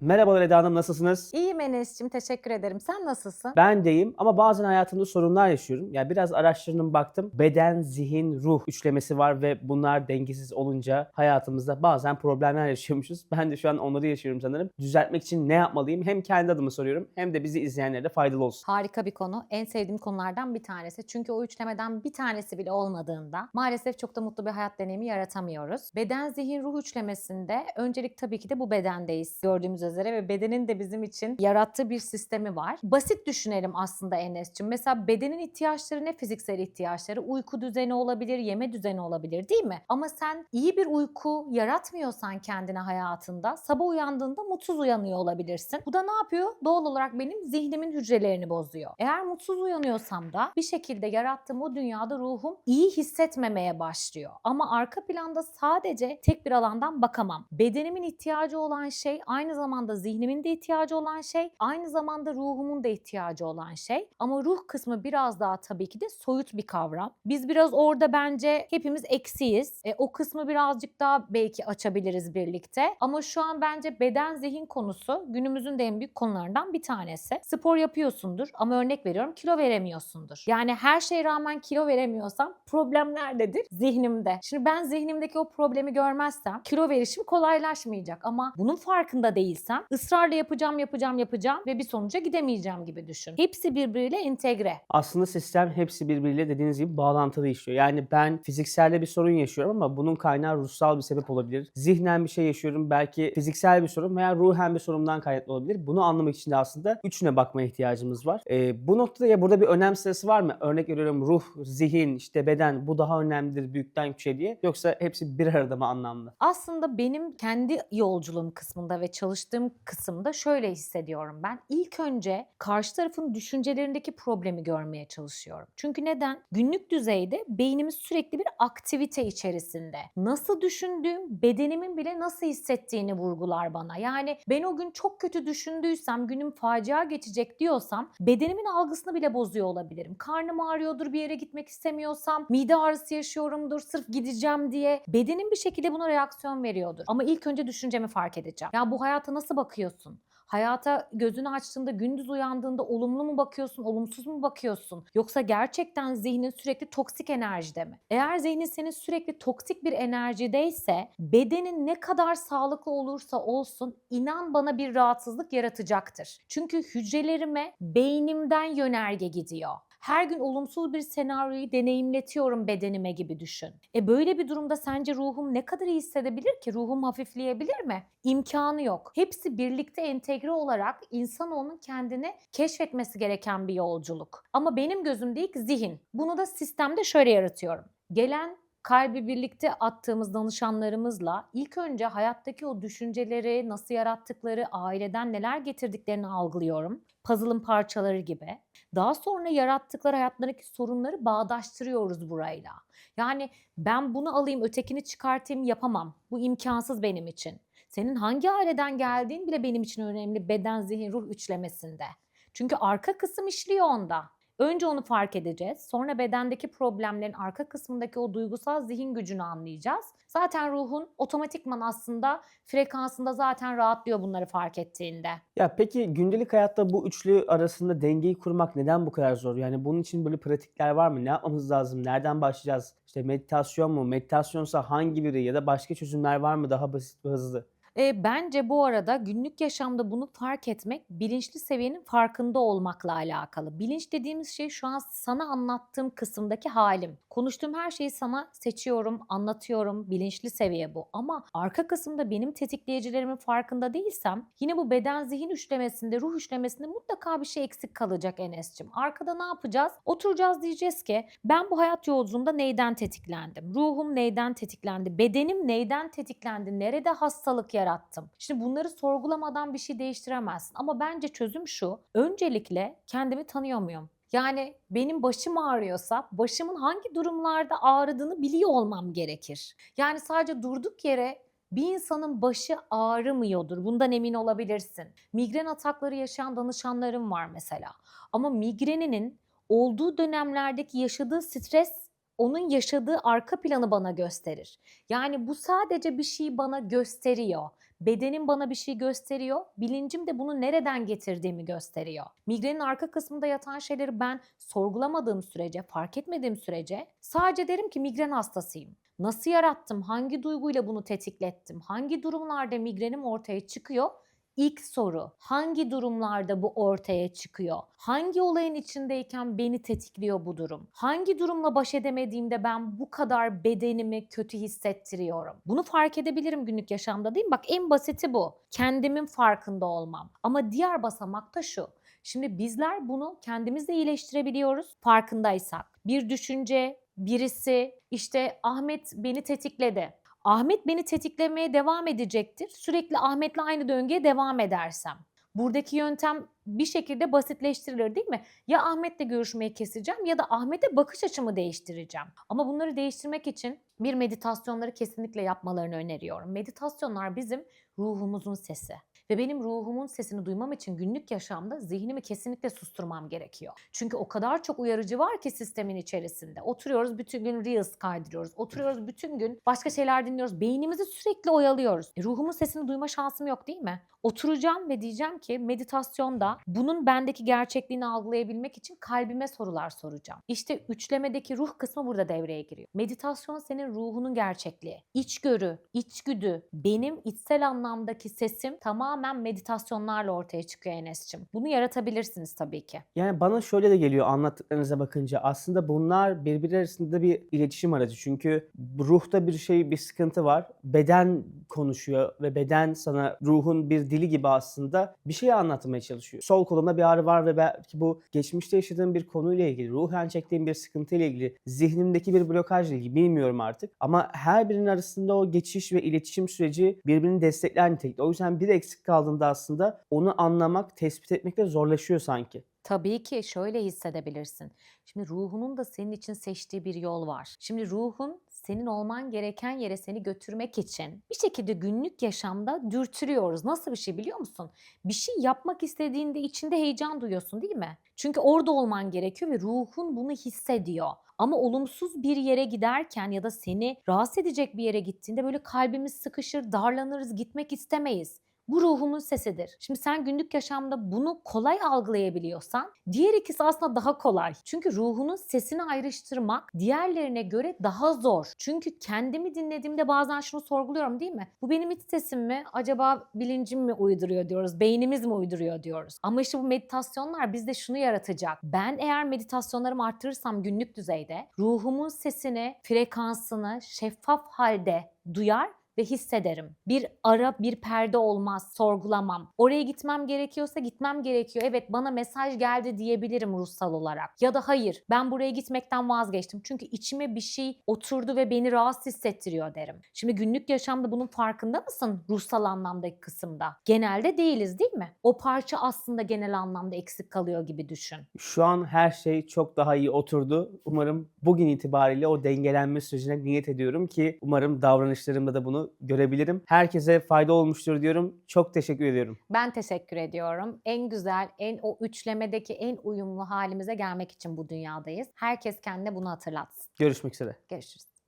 Merhabalar Eda Hanım nasılsınız? İyiyim Enes'cim teşekkür ederim. Sen nasılsın? Ben deyim ama bazen hayatımda sorunlar yaşıyorum. Yani biraz araştırdım baktım. Beden, zihin, ruh üçlemesi var ve bunlar dengesiz olunca hayatımızda bazen problemler yaşıyormuşuz. Ben de şu an onları yaşıyorum sanırım. Düzeltmek için ne yapmalıyım? Hem kendi adıma soruyorum hem de bizi izleyenlere de faydalı olsun. Harika bir konu. En sevdiğim konulardan bir tanesi. Çünkü o üçlemeden bir tanesi bile olmadığında maalesef çok da mutlu bir hayat deneyimi yaratamıyoruz. Beden, zihin, ruh üçlemesinde öncelik tabii ki de bu bedendeyiz. Gördüğümüz üzere ve bedenin de bizim için yarattığı bir sistemi var. Basit düşünelim aslında Enes'cim. Mesela bedenin ihtiyaçları ne fiziksel ihtiyaçları? Uyku düzeni olabilir, yeme düzeni olabilir değil mi? Ama sen iyi bir uyku yaratmıyorsan kendine hayatında sabah uyandığında mutsuz uyanıyor olabilirsin. Bu da ne yapıyor? Doğal olarak benim zihnimin hücrelerini bozuyor. Eğer mutsuz uyanıyorsam da bir şekilde yarattığım o dünyada ruhum iyi hissetmemeye başlıyor. Ama arka planda sadece tek bir alandan bakamam. Bedenimin ihtiyacı olan şey aynı zamanda zihnimin de ihtiyacı olan şey, aynı zamanda ruhumun da ihtiyacı olan şey. Ama ruh kısmı biraz daha tabii ki de soyut bir kavram. Biz biraz orada bence hepimiz eksiyiz. E, o kısmı birazcık daha belki açabiliriz birlikte. Ama şu an bence beden zihin konusu günümüzün de en büyük konularından bir tanesi. Spor yapıyorsundur ama örnek veriyorum kilo veremiyorsundur. Yani her şeye rağmen kilo veremiyorsam problem nerededir? Zihnimde. Şimdi ben zihnimdeki o problemi görmezsem kilo verişim kolaylaşmayacak ama bunun farkında değilsem ısrarla yapacağım yapacağım yapacağım ve bir sonuca gidemeyeceğim gibi düşün. Hepsi birbiriyle entegre. Aslında sistem hepsi birbiriyle dediğiniz gibi bağlantılı işliyor. Yani ben fizikselde bir sorun yaşıyorum ama bunun kaynağı ruhsal bir sebep olabilir. Zihnen bir şey yaşıyorum belki fiziksel bir sorun veya ruhen bir sorundan kaynaklı olabilir. Bunu anlamak için de aslında üçüne bakmaya ihtiyacımız var. Ee, bu noktada ya burada bir önem sırası var mı? Örnek veriyorum ruh, zihin, işte beden bu daha önemlidir büyükten küçüğe diye. Yoksa hepsi bir arada mı anlamlı? Aslında benim kendi yolculuğum kısmında ve çalıştığım kısımda şöyle hissediyorum ben. İlk önce karşı tarafın düşüncelerindeki problemi görmeye çalışıyorum. Çünkü neden? Günlük düzeyde beynimiz sürekli bir aktivite içerisinde. Nasıl düşündüğüm, bedenimin bile nasıl hissettiğini vurgular bana. Yani ben o gün çok kötü düşündüysem, günüm facia geçecek diyorsam bedenimin algısını bile bozuyor olabilirim. Karnım ağrıyordur, bir yere gitmek istemiyorsam, mide ağrısı yaşıyorumdur sırf gideceğim diye. Bedenim bir şekilde buna reaksiyon veriyordur. Ama ilk önce düşüncemi fark edeceğim. Ya bu hayata nasıl bakıyorsun? Hayata gözünü açtığında, gündüz uyandığında olumlu mu bakıyorsun, olumsuz mu bakıyorsun? Yoksa gerçekten zihnin sürekli toksik enerjide mi? Eğer zihnin senin sürekli toksik bir enerjideyse, bedenin ne kadar sağlıklı olursa olsun inan bana bir rahatsızlık yaratacaktır. Çünkü hücrelerime beynimden yönerge gidiyor. Her gün olumsuz bir senaryoyu deneyimletiyorum bedenime gibi düşün. E böyle bir durumda sence ruhum ne kadar iyi hissedebilir ki? Ruhum hafifleyebilir mi? İmkanı yok. Hepsi birlikte entegre olarak insanoğlunun kendini keşfetmesi gereken bir yolculuk. Ama benim gözümde ilk zihin. Bunu da sistemde şöyle yaratıyorum. Gelen kalbi birlikte attığımız danışanlarımızla ilk önce hayattaki o düşünceleri nasıl yarattıkları, aileden neler getirdiklerini algılıyorum. Puzzle'ın parçaları gibi. Daha sonra yarattıkları hayatlarındaki sorunları bağdaştırıyoruz burayla. Yani ben bunu alayım, ötekini çıkartayım yapamam. Bu imkansız benim için. Senin hangi aileden geldiğin bile benim için önemli beden, zihin, ruh üçlemesinde. Çünkü arka kısım işliyor onda. Önce onu fark edeceğiz. Sonra bedendeki problemlerin arka kısmındaki o duygusal zihin gücünü anlayacağız. Zaten ruhun otomatikman aslında frekansında zaten rahatlıyor bunları fark ettiğinde. Ya peki gündelik hayatta bu üçlü arasında dengeyi kurmak neden bu kadar zor? Yani bunun için böyle pratikler var mı? Ne yapmamız lazım? Nereden başlayacağız? İşte meditasyon mu? Meditasyonsa hangi biri ya da başka çözümler var mı daha basit ve hızlı? E, bence bu arada günlük yaşamda bunu fark etmek bilinçli seviyenin farkında olmakla alakalı. Bilinç dediğimiz şey şu an sana anlattığım kısımdaki halim. Konuştuğum her şeyi sana seçiyorum, anlatıyorum. Bilinçli seviye bu. Ama arka kısımda benim tetikleyicilerimin farkında değilsem yine bu beden zihin üçlemesinde, ruh üçlemesinde mutlaka bir şey eksik kalacak Enes'cim. Arkada ne yapacağız? Oturacağız diyeceğiz ki ben bu hayat yolculuğunda neyden tetiklendim? Ruhum neyden tetiklendi? Bedenim neyden tetiklendi? Nerede hastalık yarattım? Şimdi bunları sorgulamadan bir şey değiştiremezsin. Ama bence çözüm şu. Öncelikle kendimi tanıyor muyum? Yani benim başım ağrıyorsa başımın hangi durumlarda ağrıdığını biliyor olmam gerekir. Yani sadece durduk yere bir insanın başı ağrımıyordur. Bundan emin olabilirsin. Migren atakları yaşayan danışanlarım var mesela. Ama migreninin olduğu dönemlerdeki yaşadığı stres onun yaşadığı arka planı bana gösterir. Yani bu sadece bir şeyi bana gösteriyor. Bedenim bana bir şey gösteriyor. Bilincim de bunu nereden getirdiğimi gösteriyor. Migrenin arka kısmında yatan şeyleri ben sorgulamadığım sürece, fark etmediğim sürece sadece derim ki migren hastasıyım. Nasıl yarattım? Hangi duyguyla bunu tetiklettim? Hangi durumlarda migrenim ortaya çıkıyor? İlk soru hangi durumlarda bu ortaya çıkıyor? Hangi olayın içindeyken beni tetikliyor bu durum? Hangi durumla baş edemediğimde ben bu kadar bedenimi kötü hissettiriyorum? Bunu fark edebilirim günlük yaşamda değil mi? Bak en basiti bu. Kendimin farkında olmam. Ama diğer basamak da şu. Şimdi bizler bunu kendimiz de iyileştirebiliyoruz farkındaysak. Bir düşünce, birisi işte Ahmet beni tetikledi. Ahmet beni tetiklemeye devam edecektir. Sürekli Ahmet'le aynı döngüye devam edersem. Buradaki yöntem bir şekilde basitleştirilir değil mi? Ya Ahmet'le görüşmeyi keseceğim ya da Ahmet'e bakış açımı değiştireceğim. Ama bunları değiştirmek için bir meditasyonları kesinlikle yapmalarını öneriyorum. Meditasyonlar bizim ruhumuzun sesi. Ve benim ruhumun sesini duymam için günlük yaşamda zihnimi kesinlikle susturmam gerekiyor. Çünkü o kadar çok uyarıcı var ki sistemin içerisinde. Oturuyoruz bütün gün Reels kaydırıyoruz. Oturuyoruz bütün gün başka şeyler dinliyoruz. Beynimizi sürekli oyalıyoruz. E, ruhumun sesini duyma şansım yok değil mi? Oturacağım ve diyeceğim ki meditasyonda bunun bendeki gerçekliğini algılayabilmek için kalbime sorular soracağım. İşte üçlemedeki ruh kısmı burada devreye giriyor. Meditasyon senin ruhunun gerçekliği. İçgörü, içgüdü, benim içsel anlamdaki sesim tamamen meditasyonlarla ortaya çıkıyor Enes'cim. Bunu yaratabilirsiniz tabii ki. Yani bana şöyle de geliyor anlattıklarınıza bakınca aslında bunlar birbiri arasında bir iletişim aracı. Çünkü ruhta bir şey, bir sıkıntı var. Beden konuşuyor ve beden sana ruhun bir dili gibi aslında bir şey anlatmaya çalışıyor. Sol kolumda bir ağrı var ve belki bu geçmişte yaşadığım bir konuyla ilgili, ruhen çektiğim bir sıkıntıyla ilgili, zihnimdeki bir blokajla ilgili bilmiyorum artık. Ama her birinin arasında o geçiş ve iletişim süreci birbirini destekler nitelikte. O yüzden bir eksik kaldığında aslında onu anlamak, tespit etmekte zorlaşıyor sanki. Tabii ki şöyle hissedebilirsin. Şimdi ruhunun da senin için seçtiği bir yol var. Şimdi ruhun senin olman gereken yere seni götürmek için bir şekilde günlük yaşamda dürtülüyoruz. Nasıl bir şey biliyor musun? Bir şey yapmak istediğinde içinde heyecan duyuyorsun değil mi? Çünkü orada olman gerekiyor ve ruhun bunu hissediyor. Ama olumsuz bir yere giderken ya da seni rahatsız edecek bir yere gittiğinde böyle kalbimiz sıkışır, darlanırız, gitmek istemeyiz. Bu ruhumun sesidir. Şimdi sen günlük yaşamda bunu kolay algılayabiliyorsan diğer ikisi aslında daha kolay. Çünkü ruhunun sesini ayrıştırmak diğerlerine göre daha zor. Çünkü kendimi dinlediğimde bazen şunu sorguluyorum değil mi? Bu benim iç sesim mi? Acaba bilincim mi uyduruyor diyoruz? Beynimiz mi uyduruyor diyoruz? Ama işte bu meditasyonlar bizde şunu yaratacak. Ben eğer meditasyonlarımı arttırırsam günlük düzeyde ruhumun sesini, frekansını şeffaf halde duyar ve hissederim. Bir ara bir perde olmaz, sorgulamam. Oraya gitmem gerekiyorsa gitmem gerekiyor. Evet bana mesaj geldi diyebilirim ruhsal olarak. Ya da hayır ben buraya gitmekten vazgeçtim. Çünkü içime bir şey oturdu ve beni rahatsız hissettiriyor derim. Şimdi günlük yaşamda bunun farkında mısın ruhsal anlamdaki kısımda? Genelde değiliz değil mi? O parça aslında genel anlamda eksik kalıyor gibi düşün. Şu an her şey çok daha iyi oturdu. Umarım bugün itibariyle o dengelenme sürecine niyet ediyorum ki umarım davranışlarımda da bunu görebilirim. Herkese fayda olmuştur diyorum. Çok teşekkür ediyorum. Ben teşekkür ediyorum. En güzel, en o üçlemedeki en uyumlu halimize gelmek için bu dünyadayız. Herkes kendine bunu hatırlatsın. Görüşmek üzere. Görüşürüz.